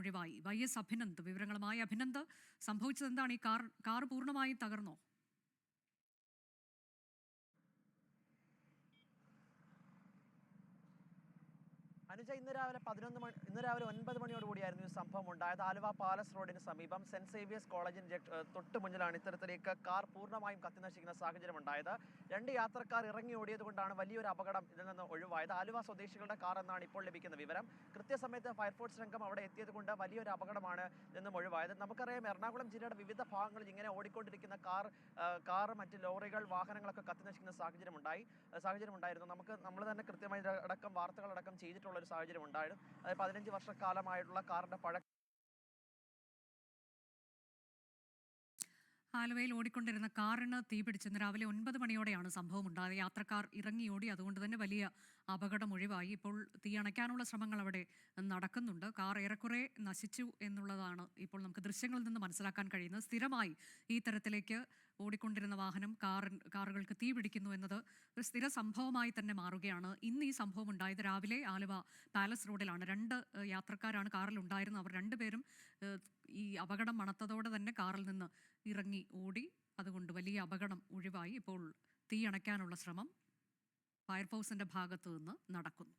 ഒഴിവായി. Y S Abhinand വിവരങ്ങളുമായി അഭിനന്ദ്. സംഭവിച്ചത് എന്താണ് ഈ കാർ കാർ പൂർണമായും തകർന്നോ? അനുജ ഇന്ന് രാവിലെ പതിനൊന്ന് മണി ഇന്ന് രാവിലെ ഒൻപത് മണിയോട് കൂടിയായിരുന്നു ഈ സംഭവം ഉണ്ടായത്. ആലുവ പാലസ് റോഡിന് സമീപം സെന്റ് സേവിയേഴ്സ് കോളേജിന് തൊട്ട് മുന്നിലാണ് ഇത്തരത്തിലേക്ക് കാർ പൂർണമായും കത്തിനശിക്കുന്ന സാഹചര്യം ഉണ്ടായത്. രണ്ട് യാത്രക്കാർ ഇറങ്ങി ഓടിയത് കൊണ്ടാണ് വലിയൊരു അപകടം ഇതിൽ നിന്ന് ഒഴിവായത്. ആലുവ സ്വദേശികളുടെ കാർ എന്നാണ് ഇപ്പോൾ ലഭിക്കുന്ന വിവരം. കൃത്യസമയത്ത് ഫയർഫോഴ്സ് സംഘം അവിടെ എത്തിയത് കൊണ്ട് വലിയൊരു അപകടമാണ് നിന്നും ഒഴിവായത്. നമുക്കറിയാം എറണാകുളം ജില്ലയുടെ വിവിധ ഭാഗങ്ങളിൽ ഇങ്ങനെ ഓടിക്കൊണ്ടിരിക്കുന്ന കാർ കാർ മറ്റ് ലോറികൾ വാഹനങ്ങളൊക്കെ കത്തിനശിക്കുന്ന സാഹചര്യം ഉണ്ടായി സാഹചര്യം ഉണ്ടായിരുന്നു നമുക്ക് നമ്മൾ തന്നെ കൃത്യമായി അടക്കം വാർത്തകളടക്കം ചെയ്തിട്ടുള്ള ഒരു സാഹചര്യം ഉണ്ടായിരുന്നു അതായത് പതിനഞ്ച് വർഷക്കാലമായിട്ടുള്ള കാറിന്റെ പഴക്കം ആലുവയിൽ ഓടിക്കൊണ്ടിരുന്ന കാറിന് തീപിടിച്ചെന്ന് രാവിലെ ഒൻപത് മണിയോടെയാണ് സംഭവം ഉണ്ടായത്. യാത്രക്കാർ ഇറങ്ങിയോടി അതുകൊണ്ട് തന്നെ വലിയ അപകടം ഒഴിവായി. ഇപ്പോൾ തീ അണയ്ക്കാനുള്ള ശ്രമങ്ങൾ അവിടെ നടക്കുന്നുണ്ട്. കാർ ഏറെക്കുറെ നശിച്ചു എന്നുള്ളതാണ് ഇപ്പോൾ നമുക്ക് ദൃശ്യങ്ങളിൽ നിന്ന് മനസ്സിലാക്കാൻ കഴിയുന്നത്. സ്ഥിരമായി ഈ തരത്തിലേക്ക് ഓടിക്കൊണ്ടിരുന്ന വാഹനം കാർ കാറുകൾക്ക് തീ പിടിക്കുന്നു എന്നത് ഒരു സ്ഥിര സംഭവമായി തന്നെ മാറുകയാണ്. ഇന്ന് ഈ സംഭവം ഉണ്ടായത് രാവിലെ ആലുവ പാലസ് റോഡിലാണ്. രണ്ട് യാത്രക്കാരാണ് കാറിൽ ഉണ്ടായിരുന്നത്. അവർ രണ്ടുപേരും ഈ അപകടം മണത്തതോടെ തന്നെ കാറിൽ നിന്ന് ഇറങ്ങി ഓടി. അതുകൊണ്ട് വലിയ അപകടം ഒഴിവായി. ഇപ്പോൾ തീ അണയ്ക്കാനുള്ള ശ്രമം ഫയർഫോഴ്സിന്റെ ഭാഗത്തു നിന്ന് നടക്കുന്നു.